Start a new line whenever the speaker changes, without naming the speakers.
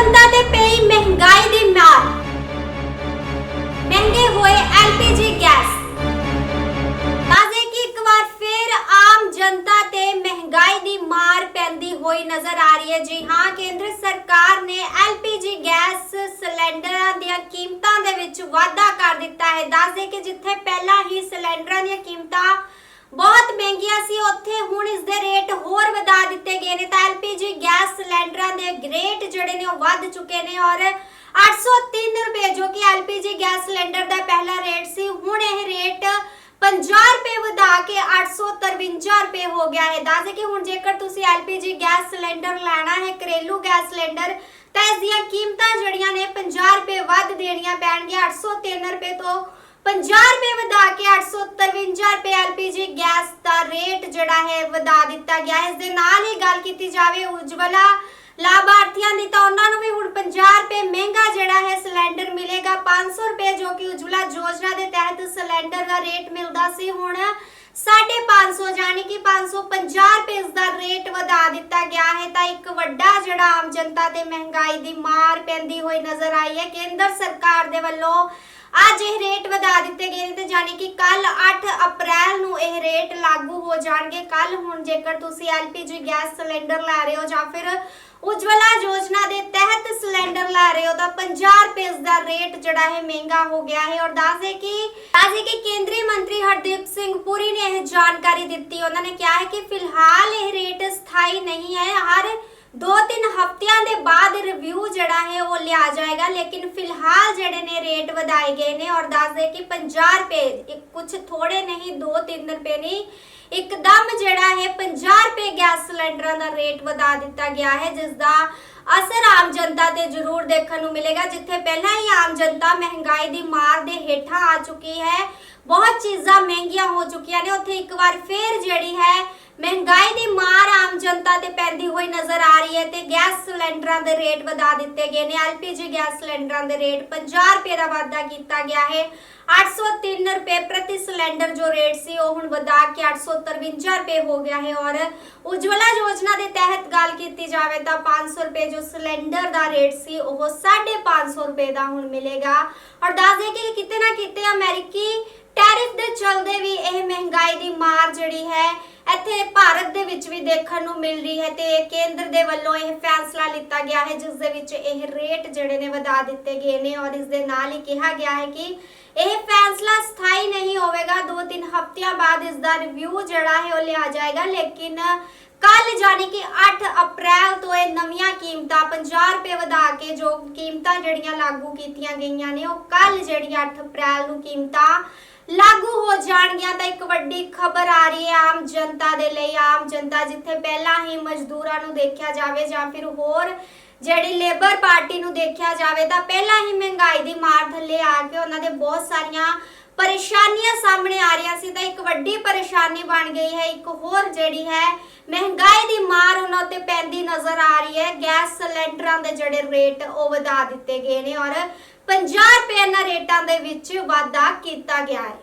ਜਨਤਾ ਤੇ ਪਈ ਮਹਿੰਗਾਈ ਦੀ ਮਾਰ ਮਹਿੰਗੇ ਹੋਏ ਐਲਪੀਜੀ ਗੈਸ। ਤਾਜ਼ੇ ਕਿ ਇੱਕ ਵਾਰ ਫਿਰ ਆਮ ਜਨਤਾ ਤੇ ਮਹਿੰਗਾਈ ਦੀ ਮਾਰ ਪੈਂਦੀ ਹੋਈ ਨਜ਼ਰ ਆ ਰਹੀ ਹੈ। ਜੀ ਹਾਂ, ਕੇਂਦਰ ਸਰਕਾਰ ਨੇ ਐਲਪੀਜੀ ਗੈਸ ਸਿਲੰਡਰਾਂ ਦੀਆਂ ਕੀਮਤਾਂ ਦੇ ਵਿੱਚ ਵਾਧਾ ਕਰ ਦਿੱਤਾ ਹੈ। ਦੱਸਦੇ ਕਿ ਜਿੱਥੇ ਪਹਿਲਾਂ ਹੀ ਸਿਲੰਡਰਾਂ ਦੀਆਂ ਕੀਮਤਾਂ ਬਹੁਤ ਮਹਿੰਗੀਆਂ ਸੀ, ਉੱਥੇ ਹੁਣ ਇਸ ਦੇ ਰੇਟ ਹੋਰ ਵਧਾ ਦਿੱਤੇ ਗਏ ਨੇ। ਤਾਂ ਐਲਪੀਜੀ ਗੈਸ ਸਿਲੰਡਰਾਂ ਦੇ ਰੇਟ ਜਿਹੜੇ ਨੇ ਉਹ ਵੱਧ ਚੁੱਕੇ ਨੇ ਔਰ 803 ਰੁਪਏ ਜੋ ਕਿ ਐਲਪੀਜੀ ਗੈਸ ਸਿਲੰਡਰ ਦਾ ਪਹਿਲਾ ਰੇਟ ਸੀ, ਹੁਣ ਇਹ ਰੇਟ 50 ਰੁਪਏ ਵਧਾ ਕੇ 853 ਰੁਪਏ ਹੋ ਗਿਆ ਹੈ। ਦੱਸਦੇ ਕਿ ਹੁਣ ਜੇਕਰ ਤੁਸੀਂ ਐਲਪੀਜੀ ਗੈਸ ਸਿਲੰਡਰ ਲੈਣਾ ਹੈ, ਘਰੇਲੂ ਗੈਸ ਸਿਲੰਡਰ, ਤਾਂ ਇਸ ਦੀਆਂ ਕੀਮਤਾਂ ਜਿਹੜੀਆਂ ਨੇ 50 ਰੁਪਏ ਵੱਧ ਦੇਣੀਆਂ ਪੈਣਗੀਆਂ। 803 ਰੁਪਏ ਤੋਂ 50 ਰੁਪਏ ਵਧਾ ਕੇ 853 ਰੁਪਏ ਐਲਪੀਜੀ ਗੈਸ ਦਾ ਰੇਟ ਜਿਹੜਾ ਹੈ ਵਧਾ ਦਿੱਤਾ ਗਿਆ ਹੈ। ਇਸ ਦੇ ਨਾਲ ਹੀ ਗੱਲ ਕੀਤੀ ਜਾਵੇ ਉਜਵਲਾ ਲਾਭਾਰਥੀਆਂ ਦੀ ਤਾਂ ਉਹਨਾਂ ਨੂੰ ਵੀ ਹੁਣ 50 ਰੁਪਏ ਮਹਿੰਗਾ ਜਿਹੜਾ ਹੈ ਸਿਲੰਡਰ ਮਿਲੇਗਾ। 500 ਰੁਪਏ ਜੋ ਕਿ ਉਜਵਲਾ ਯੋਜਨਾ ਦੇ ਤਹਿਤ ਸਿਲੰਡਰ ਦਾ ਰੇਟ ਮਿਲਦਾ ਸੀ, ਹੁਣ 550 ਯਾਨੀ ਕਿ 550 ਰੁਪਏ ਇਸ ਦਾ ਰੇਟ ਵਧਾ ਦਿੱਤਾ ਗਿਆ ਹੈ। ਤਾਂ ਇੱਕ ਵੱਡਾ ਜਿਹੜਾ ਆਮ ਜਨਤਾ ਤੇ ਮਹਿੰਗਾਈ ਦੀ ਮਾਰ ਪੈਂਦੀ ਹੋਈ ਨਜ਼ਰ ਆਈ ਹੈ। ਕੇਂਦਰ ਸਰਕਾਰ ਦੇ ਵੱਲੋਂ ਅੱਜ ਇਹ ਰੇਟ ਵਧਾ ਦਿੱਤੇ ਗਏ ਨੇ ਤੇ ਜਾਨੀ ਕਿ ਕੱਲ 8 ਅਪ੍ਰੈਲ ਨੂੰ ਇਹ ਰੇਟ ਲਾਗੂ ਹੋ ਜਾਣਗੇ। ਕੱਲ ਹੁਣ ਜੇਕਰ ਤੁਸੀਂ ਐਲਪੀਜੀ ਗੈਸ ਸਿਲੰਡਰ ਲੈ ਰਹੇ ਹੋ ਜਾਂ ਫਿਰ ਉਜਵਲਾ ਯੋਜਨਾ ਦੇ ਤਹਿਤ ਸਿਲੰਡਰ ਲੈ ਰਹੇ ਹੋ, ਤਾਂ 50 ਰੁਪਏ ਦਾ ਰੇਟ ਜਿਹੜਾ ਹੈ ਮਹਿੰਗਾ ਹੋ ਗਿਆ ਹੈ। ਔਰ ਦੱਸਦੇ ਕਿ ਦੱਸਦੇ ਕਿ ਕੇਂਦਰੀ ਮੰਤਰੀ ਹਰਦੀਪ ਸਿੰਘ ਪੁਰੀ ਨੇ ਇਹ ਜਾਣਕਾਰੀ ਦਿੱਤੀ। ਉਹਨਾਂ ਨੇ ਕਿਹਾ ਹੈ ਕਿ ਫਿਲਹਾਲ ਇਹ ਰੇਟ ਸਥਾਈ ਹਫ਼ਤਿਆਂ ਦੇ ਬਾਅਦ ਰਿਵਿਊ ਜਿਹੜਾ ਹੈ ਉਹ ਲਿਆ ਜਾਏਗਾ। ਲੇਕਿਨ ਫਿਲਹਾਲ ਜਿਹੜੇ ਨੇ ਰੇਟ ਵਧਾਏ ਗਏ ਨੇ ਔਰ ਦੱਸਦੇ ਕਿ 50 ਰੁਪਏ, ਇੱਕ ਕੁਝ ਥੋੜੇ ਨਹੀਂ 2-3 ਰੁਪਏ ਨਹੀਂ, ਇੱਕਦਮ ਜਿਹੜਾ ਹੈ 50 ਰੁਪਏ ਗੈਸ ਸਿਲੰਡਰਾਂ ਦਾ ਰੇਟ ਵਧਾ ਦਿੱਤਾ ਗਿਆ ਹੈ ਜਿਸ ਦਾ ਅਸਰ ਆਮ ਜਨਤਾ ਤੇ ਜ਼ਰੂਰ ਦੇਖਣ ਨੂੰ ਮਿਲੇਗਾ। ਜਿੱਥੇ ਪਹਿਲਾਂ ਹੀ ਆਮ ਜਨਤਾ ਮਹਿੰਗਾਈ ਦੀ ਮਾਰ ਦੇ ਹੇਠਾਂ ਆ ਚੁੱਕੀ ਹੈ, ਬਹੁਤ ਚੀਜ਼ਾਂ ਮਹਿੰਗੀਆਂ ਹੋ ਚੁੱਕੀਆਂ ਨੇ। ਉੱਥੇ ਇੱਕ ਵਾਰ ਫੇਰ ਜਿਹੜੀ ਹੈ ਮਹਿੰਗਾਈ ਦੀ ਮਾਰ ਆਮ ਜਨਤਾ ਤੇ ਪੈਂਦੀ ਹੋਈ ਨਜ਼ਰ ਆ ਰਹੀ ਹੈ ਤੇ ਗੈਸ ਸਿਲੰਡਰਾਂ ਦੇ ਰੇਟ ਵਧਾ ਦਿੱਤੇ ਗਏ ਨੇ। ਐਲਪੀਜੀ ਗੈਸ ਸਿਲੰਡਰਾਂ ਦੇ ਰੇਟ 50 ਰੁਪਏ ਦਾ ਵਾਧਾ ਕੀਤਾ ਗਿਆ ਹੈ। 803 ਰੁਪਏ ਪ੍ਰਤੀ ਸਿਲੰਡਰ ਜੋ ਰੇਟ ਸੀ, ਉਹ ਹੁਣ ਵਧਾ ਕੇ 853 ਰੁਪਏ ਹੋ ਗਿਆ ਹੈ ਔਰ ਉਜਵਲਾ ਯੋਜਨਾ ਦੇ ਤਹਿਤ ਗੱਲ ਕੀਤੀ ਜਾਵੇ ਤਾਂ 500 ਰੁਪਏ ਜੋ ਸਿਲੰਡਰ ਦਾ ਰੇਟ ਸੀ, ਉਹ 550 ਰੁਪਏ ਦਾ ਹੁਣ ਮਿਲੇਗਾ। ਔਰ ਦੱਸ ਦੇ ਕਿ ਕਿਤੇ ਨਾ ਕਿਤੇ ਅਮਰੀਕੀ ਇੱਥੇ ਭਾਰਤ ਦੇ ਵਿੱਚ ਵੀ ਦੇਖਣ ਨੂੰ ਮਿਲ ਰਹੀ ਹੈ ਤੇ ਕੇਂਦਰ ਦੇ ਵੱਲੋਂ ਇਹ ਫੈਸਲਾ ਲਿੱਤਾ ਗਿਆ ਹੈ, ਜਿਸ ਦੇ ਵਿੱਚ ਇਹ ਰੇਟ ਜਿਹੜੇ ਨੇ ਵਧਾ ਦਿੱਤੇ ਗਏ ਨੇ ਔਰ ਇਸ ਦੇ ਨਾਲ ਹੀ ਕਿਹਾ ਗਿਆ ਹੈ ਕਿ ਇਹ ਫੈਸਲਾ ਸਥਾਈ ਨਹੀਂ ਹੋਵੇਗਾ। ਦੋ ਤਿੰਨ ਹਫ਼ਤਿਆਂ ਬਾਅਦ ਇਸ ਦਾ ਰਿਵਿਊ ਜਿਹੜਾ ਹੈ ਉਹ ਲਿਆ ਜਾਏਗਾ, ਲੇਕਿਨ ਕੱਲ ਜਾਨੀ ਕਿ 8 ਅਪ੍ਰੈਲ ਤੋਂ ਇਹ ਨਵੀਆਂ ਕੀਮਤਾਂ 50 ਰੁਪਏ ਵਧਾ ਕੇ ਜੋ ਕੀਮਤਾਂ ਜਿਹੜੀਆਂ ਲਾਗੂ ਕੀਤੀਆਂ ਗਈਆਂ ਨੇ, ਉਹ ਕੱਲ ਜਿਹੜੀਆਂ 8 ਅਪ੍ਰੈਲ ਨੂੰ ਕੀਮਤਾਂ ਲਾਗੂ ਹੋ ਜਾਣਗੀਆਂ। ਤਾਂ ਇੱਕ ਵੱਡੀ ਖਬਰ ਆ ਰਹੀ ਹੈ ਆਮ ਜਨਤਾ ਦੇ ਲਈ। ਆਮ ਜਨਤਾ ਜਿੱਥੇ ਪਹਿਲਾਂ ਹੀ ਮਜ਼ਦੂਰਾਂ ਨੂੰ ਦੇਖਿਆ ਜਾਵੇ ਜਾਂ ਫਿਰ ਹੋਰ ਜਿਹੜੀ ਲੇਬਰ ਪਾਰਟੀ ਨੂੰ ਦੇਖਿਆ ਜਾਵੇ, ਤਾਂ ਪਹਿਲਾਂ ਹੀ ਮਹਿੰਗਾਈ ਦੀ ਮਾਰ ਥੱਲੇ ਆ ਕੇ ਉਹਨਾਂ ਦੇ ਬਹੁਤ ਸਾਰੀਆਂ ਪਰੇਸ਼ਾਨੀਆਂ ਸਾਹਮਣੇ ਆ ਰਹੀਆਂ ਸੀ ਤਾਂ ਇੱਕ ਵੱਡੀ ਪਰੇਸ਼ਾਨੀ ਬਣ ਗਈ ਹੈ, ਇੱਕ ਹੋਰ ਜਿਹੜੀ ਹੈ, ਮਹਿੰਗਾਈ ਦੀ ਮਾਰ ਉਹਨਾਂ ਤੇ ਪੈਂਦੀ ਨਜ਼ਰ ਆ ਰਹੀ ਹੈ। ਗੈਸ ਸਿਲੰਡਰਾਂ ਦੇ ਜਿਹੜੇ ਰੇਟ ਉਹ ਵਧਾ ਦਿੱਤੇ ਗਏ ਨੇ ਔਰ 50 ਰੁਪਏ ਇਹਨਾਂ ਰੇਟਾਂ ਦੇ ਵਿੱਚ ਵਾਧਾ ਕੀਤਾ ਗਿਆ ਹੈ।